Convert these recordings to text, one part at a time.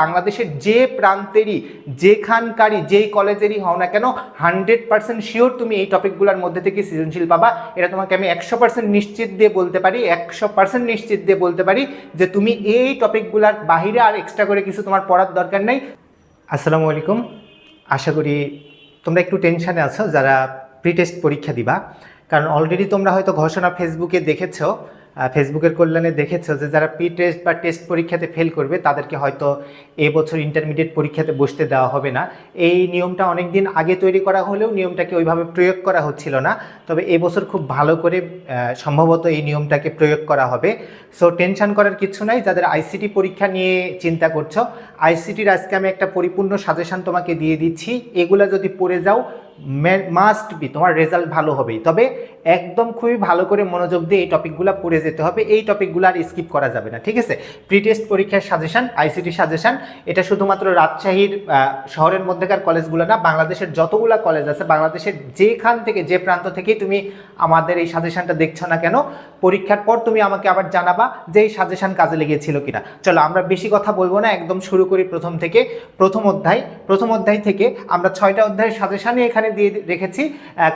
বাংলাদেশের যে প্রান্তেরই, যেখানকারই, যেই কলেজেরই হও না কেন, হান্ড্রেড পার্সেন্ট শিওর তুমি এই টপিকগুলোর মধ্যে থেকে সৃজনশীল পাবা। এটা তোমাকে আমি একশো পার্সেন্ট নিশ্চিত দিয়ে বলতে পারি, একশো পার্সেন্ট নিশ্চিত দিয়ে বলতে পারি যে তুমি এই টপিকগুলোর বাহিরে আর এক্সট্রা করে কিছু তোমার পড়ার দরকার নেই। আসসালামু আলাইকুম। আশা করি তোমরা একটু টেনশানে আছো, যারা প্রি টেস্ট পরীক্ষা দিবা। কারণ অলরেডি তোমরা হয়তো ঘোষণা ফেসবুকে দেখেছ ফেসবুকের কল্যাণে দেখেছ যে যারা প্রি টেস্ট বা টেস্ট পরীক্ষাতে ফেল করবে, তাদেরকে হয়তো এবছর ইন্টারমিডিয়েট পরীক্ষাতে বসতে দেওয়া হবে না। এই নিয়মটা অনেক দিন আগে তৈরি করা হলেও নিয়মটাকে ওইভাবে প্রয়োগ করা হচ্ছিল না। তবে এবছর খুব ভালো করে সম্ভবত এই নিয়মটাকে প্রয়োগ করা হবে। সো টেনশন করার কিছু নাই। যাদের আইসিটি পরীক্ষা নিয়ে চিন্তা করছ আইসিটির আজকে আমি একটা পরিপূর্ণ সাজেশন তোমাকে দিয়ে দিচ্ছি। এগুলো যদি পড়ে যাও মাস্ট বি তোমার রেজাল্ট ভালো হবেই। তবে একদম খুবই ভালো করে মনোযোগ দিয়ে এই টপিকগুলো পড়ে যেতে হবে। এই টপিকগুলো আর স্কিপ করা যাবে না, ঠিক আছে? প্রি টেস্ট পরীক্ষার সাজেশন আইসিটি সাজেশন এটা শুধুমাত্র রাজশাহীর শহরের মধ্যেকার কলেজগুলো না, বাংলাদেশের যতগুলা কলেজ আছে, বাংলাদেশের যেখান থেকে, যে প্রান্ত থেকেই তুমি আমাদের এই সাজেশনটা দেখছ না কেন, পরীক্ষার পর তুমি আমাকে আবার জানাবা যে এই সাজেশন কাজে লেগেছিল কিনা। চলো, আমরা বেশি কথা বলব না, একদম শুরু করি প্রথম থেকে, প্রথম অধ্যায়। প্রথম অধ্যায় থেকে আমরা ছয়টা অধ্যায়ের সাজেশানই এখানে দিয়ে রেখেছি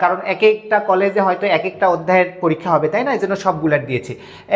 কারণ এক একটা কলেজে হয়তো এক একটা অধ্যায়ের পরীক্ষা হবে, তাই না? এই জন্য সবগুলার দিয়েছি।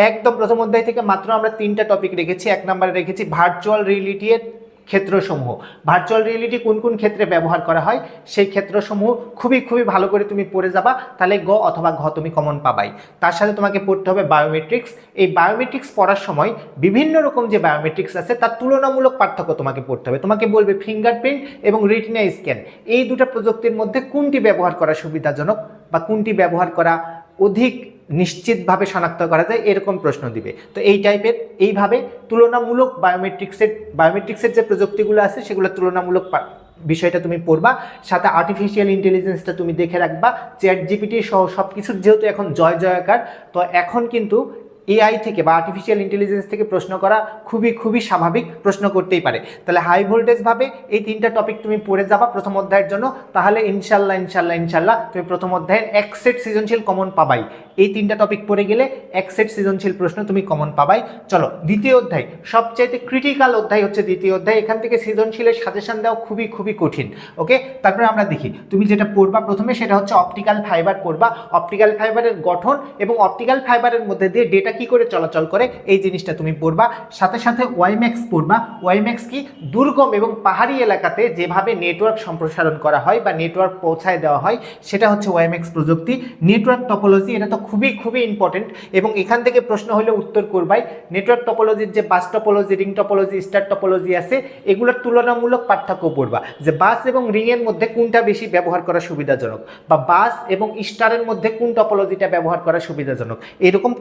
একদম প্রথম অধ্যায় থেকে মাত্র আমরা তিনটা টপিক রেখেছি, এক নম্বরে রেখেছি ভার্চুয়াল রিয়েলিটির ক্ষেত্রসমূহ। ভার্চুয়াল রিয়েলিটি কোন কোন ক্ষেত্রে ব্যবহার করা হয়, সেই ক্ষেত্রসমূহ খুবই খুবই ভালো করে তুমি পড়ে যাবা, তাহলে গ অথবা ঘ তুমি কমন পাবাই। তার সাথে তোমাকে পড়তে হবে বায়োমেট্রিক্স এই বায়োমেট্রিক্স পড়ার সময় বিভিন্ন রকম যে বায়োমেট্রিক্স আছে, তার তুলনামূলক পার্থক্য তোমাকে পড়তে হবে। তোমাকে বলবে ফিঙ্গারপ্রিন্ট এবং রিটিনা স্ক্যান এই দুটো প্রযুক্তির মধ্যে কোনটি ব্যবহার করা সুবিধাজনক বা কোনটি ব্যবহার করা অধিক নিশ্চিতভাবে শনাক্ত করা যায়, এরকম প্রশ্ন দিবে। তো এই টাইপের এইভাবে তুলনামূলক বায়োমেট্রিক্সের বায়োমেট্রিক্সের যে প্রযুক্তিগুলো আছে, সেগুলো তুলনামূলক বিষয়টা তুমি পড়বা, সাথে আর্টিফিশিয়াল ইন্টেলিজেন্সটা তুমি দেখে রাখবা চ্যাট জিপিটি সহ সব কিছুর যেহেতু এখন জয় জয়াকার, তো এখন কিন্তু এআই থেকে বা আর্টিফিশিয়াল ইন্টেলিজেন্স থেকে প্রশ্ন করা খুবই খুবই স্বাভাবিক প্রশ্ন করতেই পারে। তাহলে হাই ভোল্টেজভাবে এই তিনটা টপিক তুমি পড়ে যাবা প্রথম অধ্যায়ের জন্য, তাহলে ইনশাল্লাহ ইনশাল্লাহ ইনশাল্লাহ তুমি প্রথম অধ্যায়ের এক সেট সৃজনশীল কমন পাবাই। এই তিনটা টপিক পড়ে গেলে এক সেট সৃজনশীল প্রশ্ন তুমি কমন পাবাই। চলো, দ্বিতীয় অধ্যায়। সবচাইতে ক্রিটিক্যাল অধ্যায় হচ্ছে দ্বিতীয় অধ্যায়। এখান থেকে সৃজনশীলের সাজেশন দেওয়া খুবই খুবই কঠিন ওকে তারপরে আমরা দেখি, তুমি যেটা পড়বা প্রথমে সেটা হচ্ছে অপটিক্যাল ফাইবার পড়বা। অপটিক্যাল ফাইবারের গঠন এবং অপটিক্যাল ফাইবারের মধ্যে দিয়ে ডেটা কি করে চলাচল করে? এই জিনিসটা তুমি পড়বা। সাথে সাথে ওয়াইম্যাক্স পড়বা। ওয়াইম্যাক্স কি? দুর্গম এবং পাহাড়ি এলাকাতে যেভাবে নেটওয়ার্ক সম্প্রসারণ করা হয় বা নেটওয়ার্ক পৌঁছায় দেওয়া হয়, সেটা হচ্ছে ওয়াইম্যাক্স প্রযুক্তি। নেটওয়ার্ক টপোলজি, এটা তো খুবই খুবই ইম্পর্টেন্ট এবং এখান থেকে প্রশ্ন হলে উত্তর করবাই। নেটওয়ার্ক টপোলজির যে bus topology, ring topology, star topology আছে, এগুলোর তুলনামূলক পার্থক্য পড়বা। যে বাস এবং রিংয়ের মধ্যে কোনটা বেশি ব্যবহার করা সুবিধাজনক? বা বাস এবং স্টারের মধ্যে কোন টপোলজিটা ব্যবহার করা সুবিধাজনক? এরকম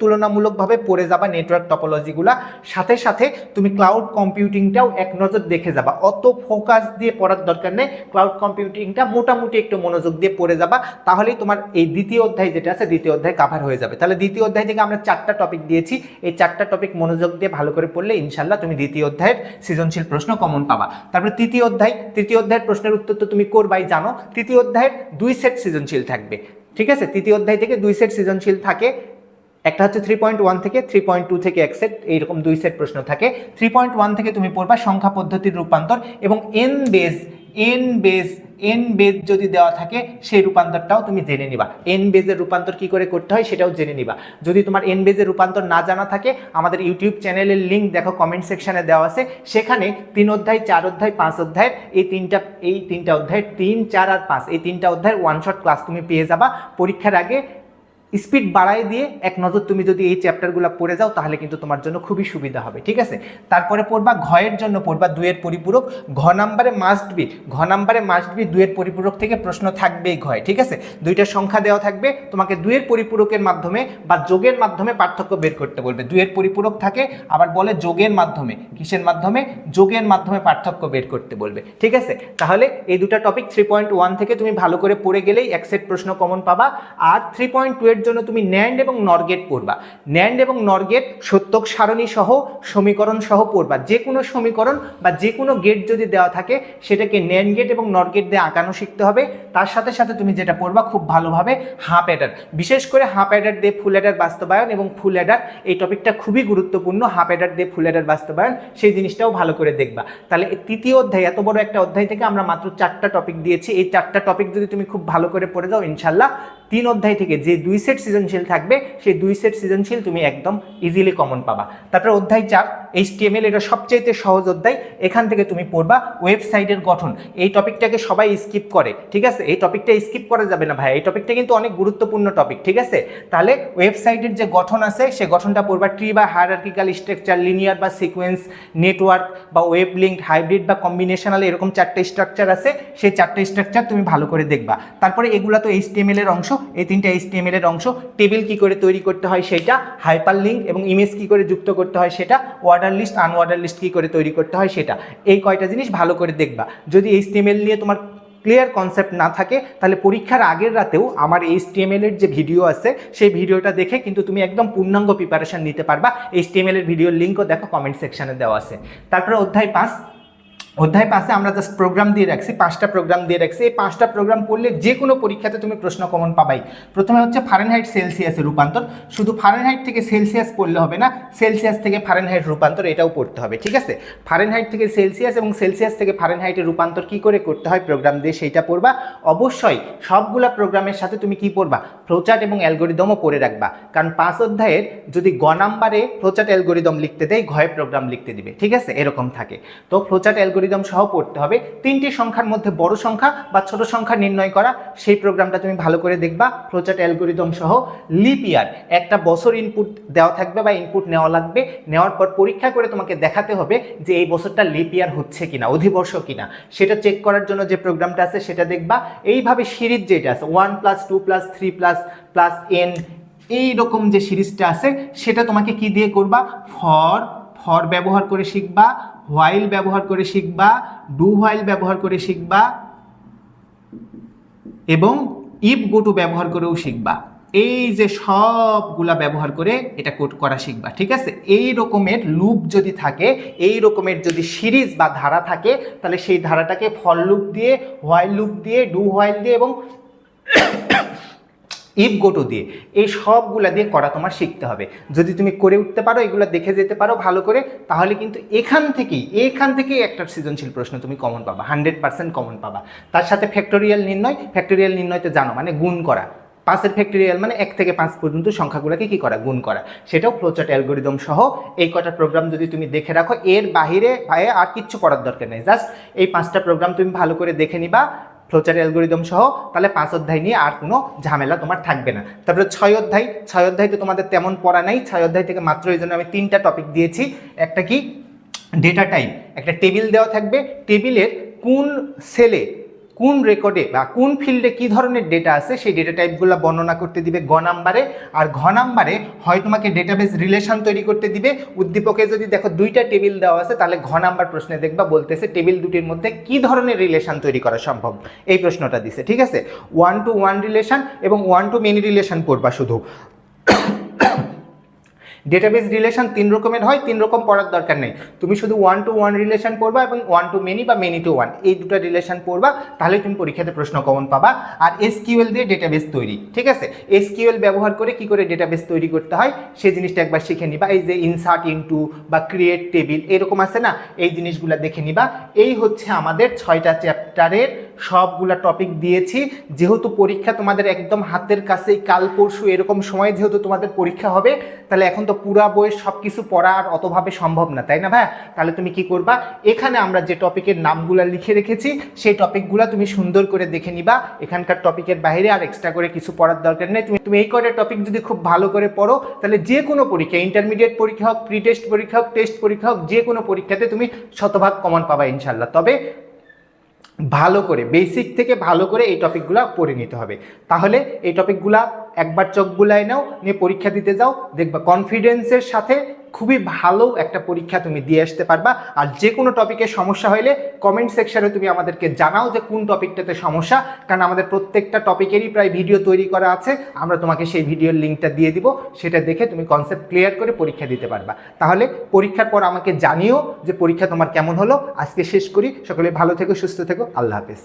তুলনামূলকভাবে পড়ে যাবা নেটওয়ার্ক টপোলজিগুলা সাথে সাথে তুমি ক্লাউড কম্পিউটিংটাও এক নজর দেখে যাবা। অত ফোকাস দিয়ে পড়ার দরকার নেই। ক্লাউড কম্পিউটিংটা মোটামুটি একটু মনোযোগ দিয়ে পড়ে যাবা। তাহলেই তোমার এই দ্বিতীয় অধ্যায় যেটা আছে, দ্বিতীয় অধ্যায় কাভার হয়ে যাবে। তাহলে দ্বিতীয় অধ্যায় থেকে আমরা চারটা টপিক দিয়েছি। এই চারটা টপিক মনোযোগ দিয়ে ভালো করে পড়লে ইনশাল্লাহ তুমি দ্বিতীয় অধ্যায়ের সৃজনশীল প্রশ্ন কমন পাবা। তারপরে তৃতীয় অধ্যায়, তৃতীয় অধ্যায়ের প্রশ্নের উত্তর তো তুমি করবাই জানো। তৃতীয় অধ্যায়ের দুই সেট সৃজনশীল থাকবে। ঠিক আছে? তৃতীয় অধ্যায় থেকে দুই সেট সৃজনশীল থাকে। একটা হচ্ছে থ্রি পয়েন্ট ওয়ান থেকে থ্রি পয়েন্ট টু থেকে এক সেট এইরকম দুই সেট প্রশ্ন থাকে। থ্রি পয়েন্ট ওয়ান থেকে তুমি পড়বা সংখ্যা পদ্ধতির রূপান্তর এবং N base N base N base যদি দেওয়া থাকে, সেই রূপান্তরটাও তুমি জেনে নিবা। এন বেজের রূপান্তর কি করে করতে হয় সেটাও জেনে নিবা। যদি তোমার এন বেজের রূপান্তর না জানা থাকে, আমাদের ইউটিউব চ্যানেলের লিঙ্ক দেখো কমেন্ট সেকশানে দেওয়া আছে। সেখানে তিন অধ্যায়, চার অধ্যায়, পাঁচ অধ্যায়ের এই তিনটা এই তিনটা অধ্যায়, তিন, চার আর পাঁচ, এই তিনটা অধ্যায়ের ওয়ান শট ক্লাস তুমি পেয়ে যাবা। পরীক্ষার আগে স্পিড বাড়ায় দিয়ে এক নজর তুমি যদি এই চ্যাপ্টারগুলো পড়ে যাও, তাহলে কিন্তু তোমার জন্য খুবই সুবিধা হবে, ঠিক আছে? তারপরে পড়বা ঘয়ের জন্য পড়বা দুয়ের পরিপূরক। ঘ নাম্বারে মাস্ট বি ঘ নাম্বারে মাস্ট বি দুয়ের পরিপূরক থেকে প্রশ্ন থাকবেই ঘয়, ঠিক আছে? দুইটা সংখ্যা দেওয়া থাকবে, তোমাকে দুয়ের পরিপূরকের মাধ্যমে বা যোগের মাধ্যমে পার্থক্য বের করতে বলবে। দুয়ের পরিপূরক থাকে, আবার বলে যোগের মাধ্যমে, কিসের মাধ্যমে? যোগের মাধ্যমে পার্থক্য বের করতে বলবে, ঠিক আছে? তাহলে এই দুটো টপিক থ্রি পয়েন্ট ওয়ান থেকে তুমি ভালো করে পড়ে গেলেই এক সেট প্রশ্ন কমন পাবা, আর থ্রি পয়েন্ট টু এর জন্য তুমি ন্যান্ড এবং নরগেট পড়বা ন্যান্ড এবং নরগেট সত্যক সারণী সহ, সমীকরণ সহ পড়বা যে কোনো সমীকরণ বা যে কোনো গেট যদি দেওয়া থাকে, সেটাকে ন্যান্ড গেট এবং নরগেট দিয়ে আঁকানো শিখতে হবে। তার সাথে সাথে তুমি যেটা পড়বা খুব ভালোভাবে, হাফ অ্যাডার বিশেষ করে হাফ অ্যাডার দিয়ে ফুল অ্যাডার বাস্তবায়ন এবং ফুল অ্যাডার এই টপিকটা খুবই গুরুত্বপূর্ণ, হাফ অ্যাডার দিয়ে ফুল অ্যাডার বাস্তবায়ন, সেই জিনিসটাও ভালো করে দেখবা। তাহলে তৃতীয় অধ্যায়, এত বড় একটা অধ্যায় থেকে আমরা মাত্র চারটা টপিক দিয়েছি। এই চারটা টপিক যদি তুমি খুব ভালো করে পড়ে যাও, ইনশাল্লাহ তিন অধ্যায় থেকে যে দুই সেট সৃজনশীল থাকবে, সেই দুই সেট সৃজনশীল তুমি একদম ইজিলি কমন পাবা। তারপরে অধ্যায় চার এইচটিএমএল এটা সবচেয়ে সহজ অধ্যায়। এখান থেকে তুমি পড়বা ওয়েবসাইটের গঠন। এই টপিকটাকে সবাই স্কিপ করে, ঠিক আছে? এই টপিকটা স্কিপ করা যাবে না ভাই। এই টপিকটা কিন্তু অনেক গুরুত্বপূর্ণ টপিক, ঠিক আছে? তাহলে ওয়েবসাইটের যে গঠন আছে, সে গঠনটা পড়বা ট্রি বা হায়ারার্কিক্যাল স্ট্রাকচার লিনিয়ার বা সিকোয়েন্স নেটওয়ার্ক বা ওয়েব লিঙ্ক হাইব্রিড বা কম্বিনেশনাল এরকম চারটে স্ট্রাকচার আছে। সেই চারটে স্ট্রাকচার তুমি ভালো করে দেখবা। তারপরে এগুলো তো এইচটিএমএল এর অংশ। এই তিনটা এইচটিএমএল এর অংশ। টেবিল কি করে তৈরি করতে হয় সেটা হাইপার লিঙ্ক এবং ইমেজ কি করে যুক্ত করতে হয় সেটা ordered list un unordered list কী করে তৈরি করতে হয় সেটা। এই কয়টা জিনিস ভালো করে দেখবা। যদি এই এইচটিএমএল নিয়ে তোমার ক্লিয়ার কনসেপ্ট না থাকে, তাহলে পরীক্ষার আগের রাতেও আমার এইচটিএমএল এর যে ভিডিও আছে, সেই ভিডিওটা দেখে কিন্তু তুমি একদম পূর্ণাঙ্গ প্রিপারেশন নিতে পারবা। এইচটিএমএল এর ভিডিওর লিঙ্কও দেখো কমেন্ট সেকশনে দেওয়া আছে। তারপরে অধ্যায় পাঁচ অধ্যায় পাশে আমরা জাস্ট প্রোগ্রাম দিয়ে রাখছি, পাঁচটা প্রোগ্রাম দিয়ে রাখছি। এই পাঁচটা প্রোগ্রাম পড়লে যে কোনো পরীক্ষাতে তুমি প্রশ্ন কমন পাবাই। প্রথমে হচ্ছে ফারেনহাইট সেলসিয়াসের রূপান্তর। শুধু ফারেনহাইট থেকে সেলসিয়াস পড়লে হবে না সেলসিয়াস থেকে ফারেনহাইট রূপান্তর এটাও পড়তে হবে, ঠিক আছে? ফারেনহাইট থেকে সেলসিয়াস এবং সেলসিয়াস থেকে ফারেনহাইটের রূপান্তর কি করে করতে হয় প্রোগ্রাম দিয়ে সেইটা পড়বা। অবশ্যই সবগুলা প্রোগ্রামের সাথে তুমি কি পড়বা? ফ্লোচার্ট এবং অ্যালগোরিদমও পড়ে রাখবা। কারণ পাঁচ অধ্যায়ের যদি গ নাম্বারে ফ্লোচার্ট অ্যালগোরিদম লিখতে দেয়, ঘয়ে প্রোগ্রাম লিখতে দিবে, ঠিক আছে? এরকম থাকে। তো ফ্লোচার্ট অ্যালগোরিদম সহ পড়তে হবে। তিনটি সংখ্যার মধ্যে বড় সংখ্যা বা ছোট সংখ্যা নির্ণয় করা, সেই প্রোগ্রামটা তুমি ভালো করে দেখবা, ফ্লোচার্ট অ্যালগোরিদম সহ। লিপ ইয়ার, একটা বছর ইনপুট দেওয়া থাকবে বা ইনপুট নেওয়া লাগবে। নেওয়ার পর পরীক্ষা করে তোমাকে দেখাতে হবে যে এই বছরটা লিপ ইয়ার হচ্ছে কিনা, অধিবর্ষ কিনা। সেটা চেক করার জন্য যে প্রোগ্রামটা আছে সেটা দেখবা। এইভাবে সিরিজ যেটা আছে one plus two plus three plus plus N এই রকম যে সিরিজটা আছে, সেটা তোমাকে কি দিয়ে করবা? ফর ফর ব্যবহার করে শিখবা। হোয়াইল ব্যবহার করে শিখবা ডু হোয়াইল ব্যবহার করে শিখবা এবং ইফ গোটু ব্যবহার করেও শিখবা। এই যে সবগুলা ব্যবহার করে এটা কোড করা শিখবা, ঠিক আছে? এই রকমের লুপ যদি থাকে, এই রকমের যদি সিরিজ বা ধারা থাকে, তাহলে সেই ধারাটাকে ফল লুপ দিয়ে হোয়াইল লুপ দিয়ে ডু হোয়াইল দিয়ে এবং ইফ গোটো দিয়ে। এই সবগুলা দিয়ে করা তোমার শিখতে হবে। যদি তুমি করে উঠতে পারো, এগুলো দেখে যেতে পারো ভালো করে, তাহলে কিন্তু এখান থেকেই এখান থেকেই একটা সৃজনশীল প্রশ্ন তুমি কমন পাবা। হান্ড্রেড পার্সেন্ট কমন পাবা। তার সাথে ফ্যাক্টোরিয়াল নির্ণয় ফ্যাক্টোরিয়াল নির্ণয় তো জানো মানে গুণ করা। পাঁচের ফ্যাক্টোরিয়াল মানে এক থেকে পাঁচ পর্যন্ত সংখ্যাগুলোকে কি করা? গুণ করা। সেটাও ফ্লোচার্ট অ্যালগোরিদম সহ এই কটা প্রোগ্রাম যদি তুমি দেখে রাখো, এর বাহিরে ভাই আর কিচ্ছু করার দরকার নেই। জাস্ট এই পাঁচটা প্রোগ্রাম তুমি ভালো করে দেখে নিবা ফ্লোচার অ্যালগোরিদম সহ তাহলে পাঁচ অধ্যায় নিয়ে আর কোনো ঝামেলা তোমার থাকবে না। তারপরে ছয় অধ্যায় ছয় অধ্যায় তো তোমাদের তেমন পড়া নাই, ছয় অধ্যায় থেকে মাত্র এই জন্য আমি তিনটা টপিক দিয়েছি। একটা কি? ডেটা টাইম একটা টেবিল দেওয়া থাকবে। টেবিলের কোন সেলে কোন রেকর্ডে বা কোন ফিল্ডে কি ধরনের ডেটা আছে, সেই ডেটা টাইপগুলো বর্ণনা করতে দিবে গ নাম্বারে। আর ঘ নাম্বারে হয় তোমাকে ডেটাবেস রিলেশন তৈরি করতে দিবে। উদ্দীপকে যদি দেখো দুইটা টেবিল দেওয়া আছে, তাহলে ঘ নাম্বার প্রশ্নে দেখবা বলতেছে টেবিল দুটির মধ্যে কি ধরনের রিলেশন তৈরি করা সম্ভব? এই প্রশ্নটা দিছে, ঠিক আছে? ওয়ান টু ওয়ান রিলেশন এবং ওয়ান টু মেনি রিলেশন পড়বা শুধু। ডেটাবেস রিলেশন তিন রকমের হয়, তিন রকম পড়ার দরকার নেই। তুমি শুধু ওয়ান টু ওয়ান রিলেশন পড়বা এবং ওয়ান টু মেনি বা মেনি টু ওয়ান এই দুটো রিলেশন পড়বা তাহলে তুমি পরীক্ষাতে প্রশ্ন কমন পাবা। আর এসকিউএল দিয়ে ডেটাবেস তৈরি, ঠিক আছে? এসকিউএল ব্যবহার করে কি করে ডেটাবেস তৈরি করতে হয়? সেই জিনিসটা একবার শিখে নিবা। এই যে ইনসার্ট ইনটু বা ক্রিয়েট টেবিল এরকম আছে না? এই জিনিসগুলো দেখে নিবা। এই হচ্ছে আমাদের ছয়টা চ্যাপ্টারের সবগুলা টপিক দিয়েছি। যেহেতু পরীক্ষা তোমাদের একদম হাতের কাছেই, কাল পরশু এরকম সময় যেহেতু তোমাদের পরীক্ষা হবে, তাহলে এখন তো পুরা বইয়ের সব কিছু পড়া আর অতভাবে সম্ভব না, তাই না ভাই? তাহলে তুমি কি করবা? এখানে আমরা যে টপিকের নামগুলা লিখে রেখেছি, সেই টপিকগুলা তুমি সুন্দর করে দেখে নিবা। এখানকার টপিকের বাইরে আর এক্সট্রা করে কিছু পড়ার দরকার নেই। তুমি তুমি এই কটা টপিক যদি খুব ভালো করে পড়ো, তাহলে যে কোনো পরীক্ষা ইন্টারমিডিয়েট পরীক্ষা হোক প্রি টেস্ট পরীক্ষা হোক টেস্ট পরীক্ষা হোক, যে কোনো পরীক্ষাতে তুমি শতভাগ কমন পাবা ইনশাল্লাহ তবে ভালো করে বেসিক থেকে ভালো করে এই টপিকগুলো পড়ে নিতে হবে। তাহলে এই টপিকগুলা একবার চোখ বুলাই নাও, নিয়ে পরীক্ষা দিতে যাও, দেখবা কনফিডেন্সের সাথে খুবই ভালো একটা পরীক্ষা তুমি দিয়ে আসতে পারবা। আর যে কোনো টপিকে সমস্যা হলে কমেন্ট সেকশানে তুমি আমাদেরকে জানাও যে কোন টপিকটাতে সমস্যা, কারণ আমাদের প্রত্যেকটা টপিকেরই প্রায় ভিডিও তৈরি করা আছে। আমরা তোমাকে সেই ভিডিওর লিঙ্কটা দিয়ে দিব, সেটা দেখে তুমি কনসেপ্ট ক্লিয়ার করে পরীক্ষা দিতে পারবা। তাহলে পরীক্ষার পর আমাকে জানিও যে পরীক্ষা তোমার কেমন হলো। আজকে শেষ করি। সকলে ভালো থেকো, সুস্থ থেকো। আল্লাহ হাফেজ।